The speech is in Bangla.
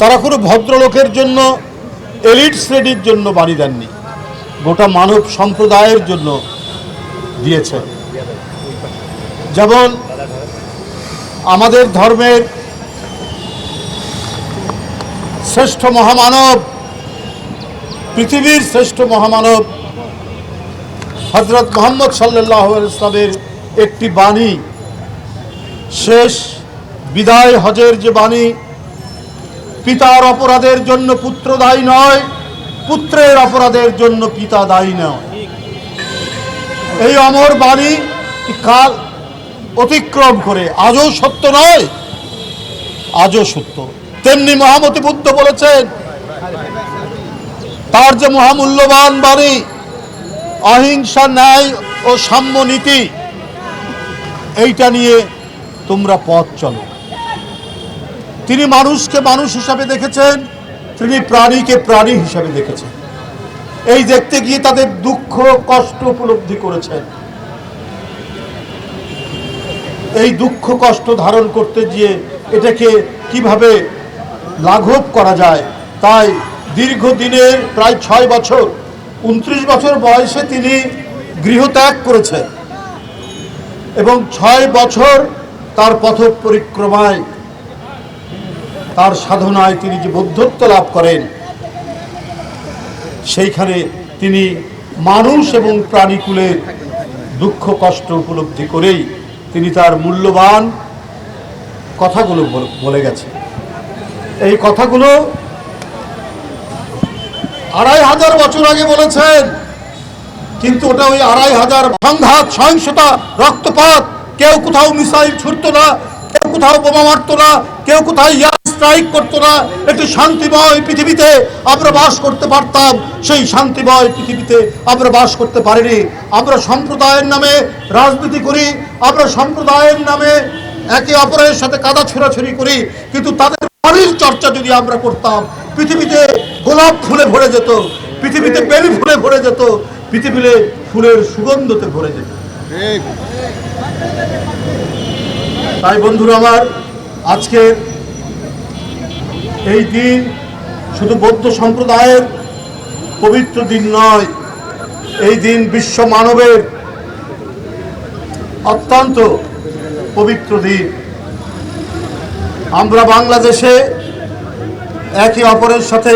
তারা কোনো ভদ্রলোকের জন্য, এলিট শ্রেণির জন্য বাড়ি দেননি। গোটা মানব সম্প্রদায়ের জন্য দিয়েছে। যেমন আমাদের ধর্মের শ্রেষ্ঠ মহামানব, পৃথিবীর শ্রেষ্ঠ মহামানব হজরত মোহাম্মদ সাল্লাহ ইসলামের একটি বাণী, শেষ বিদায় হজের যে বাণী পিতার অপরাধের জন্য পুত্র দায়ী নয়, পুত্রের অপরাধের জন্য পিতা দায়ী নয়। এই অমর বাণী কাল অতিক্রম করে, আজও সত্য নয়, আজও সত্য। তেমনি মহামতি বুদ্ধ বলেছেন, তার যে মহামূল্যবান বাণী, অহিংসা, ন্যায় ও সাম্য নীতি এইটা নিয়ে তোমরা পথ চলো। তিনি মানুষকে মানুষ হিসাবে দেখেছেন, তিনি প্রাণীকে প্রাণী হিসাবে দেখেছেন। এই দেখতে গিয়ে তাদের দুঃখ, কষ্ট উপলব্ধি করেছেন। এই দুঃখ, কষ্ট ধারণ করতে গিয়ে এটাকে কীভাবে লাঘব করা যায়, তাই দীর্ঘদিনের, প্রায় ছয় বছর, উনত্রিশ বছর বয়সে তিনি গৃহত্যাগ করেছেন। এবং ছয় বছর তার পথ পরিক্রমায় তার সাধনায় তিনি যে বৌদ্ধত্ব লাভ করেন, সেইখানে তিনি মানুষ এবং প্রাণীকুলের দুঃখ, কষ্ট উপলব্ধি করেই তিনি তার মূল্যবান কথাগুলো বলে গেছেন। এই কথাগুলো আড়াই হাজার বছর আগে বলেছেন, কিন্তু ওটা ওই আড়াই হাজার সংঘাত, সহিংসতা, রক্তপাত, কেউ কোথাও মিসাইল ছুটতো না, কেউ কোথাও বোমা মারতো না, কেউ কোথাও ইয়ার স্ট্রাইক করতো না একটি শান্তিময় পৃথিবীতে আমরা বাস করতে পারতাম। সেই শান্তিময় পৃথিবীতে আমরা বাস করতে পারিনি। আমরা সম্প্রদায়ের নামে রাজনীতি করি আমরা সম্প্রদায়ের নামে একে অপরের সাথে কাদা ছোড়াছুরি করি কিন্তু তাদের বাড়ির চর্চা যদি আমরা করতাম পৃথিবীতে গোলাপ ফুলে ভরে যেত পৃথিবীতে বেলি ফুলে ভরে যেত পৃথিবীতে ফুলের সুগন্ধতে ভরে যেত। তাই বন্ধুরা আমার আজকে এই দিন শুধু বৌদ্ধ সম্প্রদায়ের পবিত্র দিন নয়, এই দিন বিশ্ব মানবের অত্যন্ত পবিত্র দিন। আমরা বাংলাদেশে একে অপরের সাথে